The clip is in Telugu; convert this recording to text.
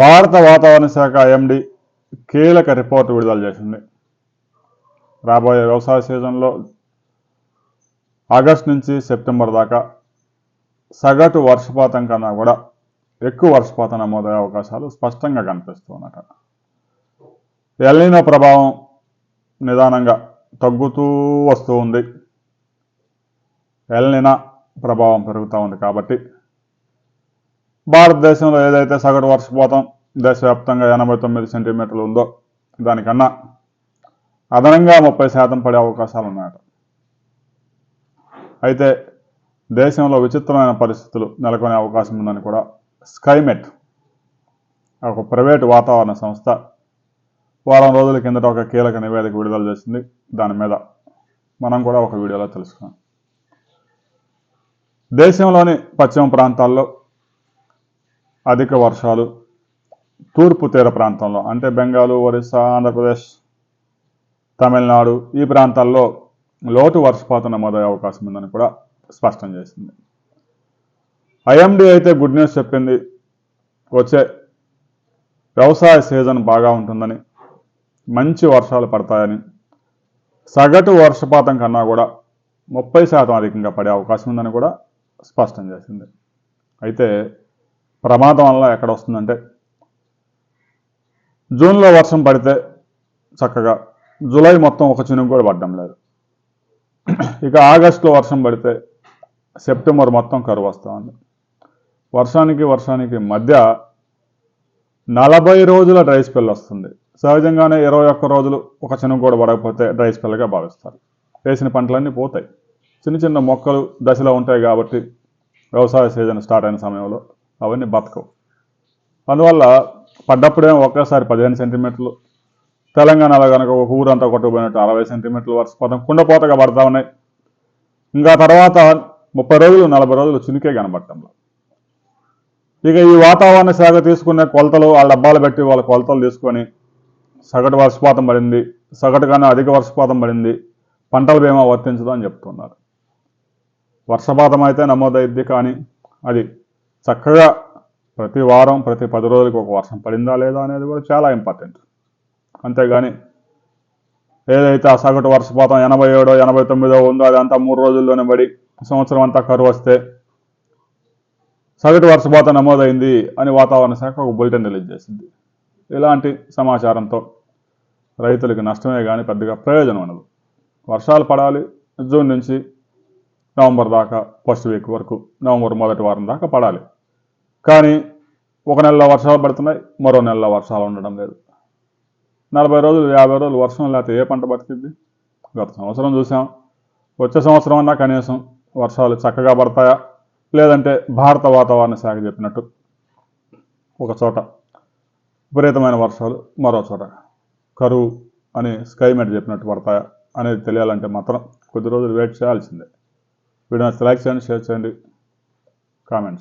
భారత వాతావరణ శాఖ ఎండి కీలక రిపోర్ట్ విడుదల చేసింది. రాబోయే వ్యవసాయ సీజన్లో ఆగస్ట్ నుంచి సెప్టెంబర్ దాకా సగటు వర్షపాతం కన్నా కూడా ఎక్కువ వర్షపాతం నమోదయ్యే అవకాశాలు స్పష్టంగా కనిపిస్తున్నట ఎల్నినో ప్రభావం నిదానంగా తగ్గుతూ వస్తూ ఉంది. ఎల్నినా ప్రభావం పెరుగుతూ ఉంది కాబట్టి భారతదేశంలో ఏదైతే సగటు వర్షపాతం దేశవ్యాప్తంగా ఎనభై తొమ్మిది సెంటీమీటర్లు ఉందో దానికన్నా అదనంగా ముప్పై శాతం పడే అవకాశాలు ఉన్నాయట. అయితే దేశంలో విచిత్రమైన పరిస్థితులు నెలకొనే అవకాశం ఉందని కూడా స్కైమెట్ ఒక ప్రైవేటు వాతావరణ సంస్థ వారం రోజుల కిందట ఒక కీలక నివేదిక విడుదల చేసింది. దాని మీద మనం కూడా ఒక వీడియోలో తెలుసుకున్నాం దేశంలోని పశ్చిమ ప్రాంతాల్లో అధిక వర్షాలు తూర్పు తీర ప్రాంతంలో అంటే బెంగాలు ఒరిస్సా ఆంధ్రప్రదేశ్ తమిళనాడు ఈ ప్రాంతాల్లో లోటు వర్షపాతం నమోదయ్యే అవకాశం ఉందని కూడా స్పష్టం చేసింది. ఐఎండి అయితే గుడ్ న్యూస్ చెప్పింది. వచ్చే వ్యవసాయ సీజన్ బాగా ఉంటుందని మంచి వర్షాలు పడతాయని సగటు వర్షపాతం కన్నా కూడా ముప్పై శాతం అధికంగా పడే అవకాశం ఉందని కూడా స్పష్టం చేసింది. అయితే ప్రమాదం వల్ల ఎక్కడ వస్తుందంటే జూన్లో వర్షం పడితే చక్కగా జూలై మొత్తం ఒక చినుకు కూడా పడడం లేదు. ఇక ఆగస్టులో వర్షం పడితే సెప్టెంబర్ మొత్తం కరువు వస్తుంది వర్షానికి వర్షానికి మధ్య నలభై రోజుల డ్రై స్పెల్ వస్తుంది. సహజంగానే ఇరవై ఒక్క రోజులు ఒక చినుకు కూడా పడకపోతే డ్రై స్పెల్గా భావిస్తారు. వేసిన పంటలన్నీ పోతాయి. చిన్న చిన్న మొక్కలు దశలో ఉంటాయి కాబట్టి వ్యవసాయ సీజన్ స్టార్ట్ అయిన సమయంలో అవన్నీ బతకవు. అందువల్ల పడ్డప్పుడేమో ఒకేసారి పదిహేను సెంటీమీటర్లు తెలంగాణలో కనుక ఒక ఊరంతా కొట్టుకుపోయినట్టు అరవై సెంటీమీటర్ల వర్షపాతం కుండపోతగా పడతా ఉన్నాయి. ఇంకా తర్వాత ముప్పై రోజులు నలభై రోజులు చినికే కనబడటంలో. ఇక ఈ వాతావరణ శాఖ తీసుకునే కొలతలు వాళ్ళ డబ్బాలు పెట్టి వాళ్ళ కొలతలు తీసుకొని సగటు వర్షపాతం పడింది సగటు కన్నా అధిక వర్షపాతం పడింది పంటల బీమా వర్తించదు అని చెప్తున్నారు. వర్షపాతం అయితే నమోదైద్ది కానీ అది చక్కగా ప్రతి వారం ప్రతి పది రోజులకి ఒక వర్షం పడిందా లేదా అనేది కూడా చాలా ఇంపార్టెంట్. అంతేగాని ఏదైతే ఆ సగటు వర్షపాతం ఎనభై ఏడో ఎనభై తొమ్మిదో ఉందో అదంతా మూడు రోజుల్లోనే పడి సంవత్సరం అంతా కరువు వస్తే సగటు వర్షపాతం నమోదైంది అని వాతావరణ శాఖ ఒక బులెటిన్ రిలీజ్ చేసింది. ఇలాంటి సమాచారంతో రైతులకు నష్టమే కానీ పెద్దగా ప్రయోజనం ఉండదు. వర్షాలు పడాలి జూన్ నుంచి నవంబర్ దాకా ఫస్ట్ వీక్ వరకు నవంబర్ మొదటి వారం దాకా పడాలి. కానీ ఒక నెలలో వర్షాలు పడుతున్నాయి మరో నెలలో వర్షాలు ఉండడం లేదు. నలభై రోజులు యాభై రోజులు వర్షం లేకపోతే ఏ పంట బతికిద్ది? గత సంవత్సరం చూసాం. వచ్చే సంవత్సరం అన్నా కనీసం వర్షాలు చక్కగా పడతాయా? లేదంటే భారత వాతావరణ శాఖ చెప్పినట్టు ఒక చోట విపరీతమైన వర్షాలు మరో చోట కరువు అని స్కైమెట్ చెప్పినట్టు పడతాయా అనేది తెలియాలంటే మాత్రం కొద్ది రోజులు వెయిట్ చేయాల్సిందే. Video on selection, search and comment.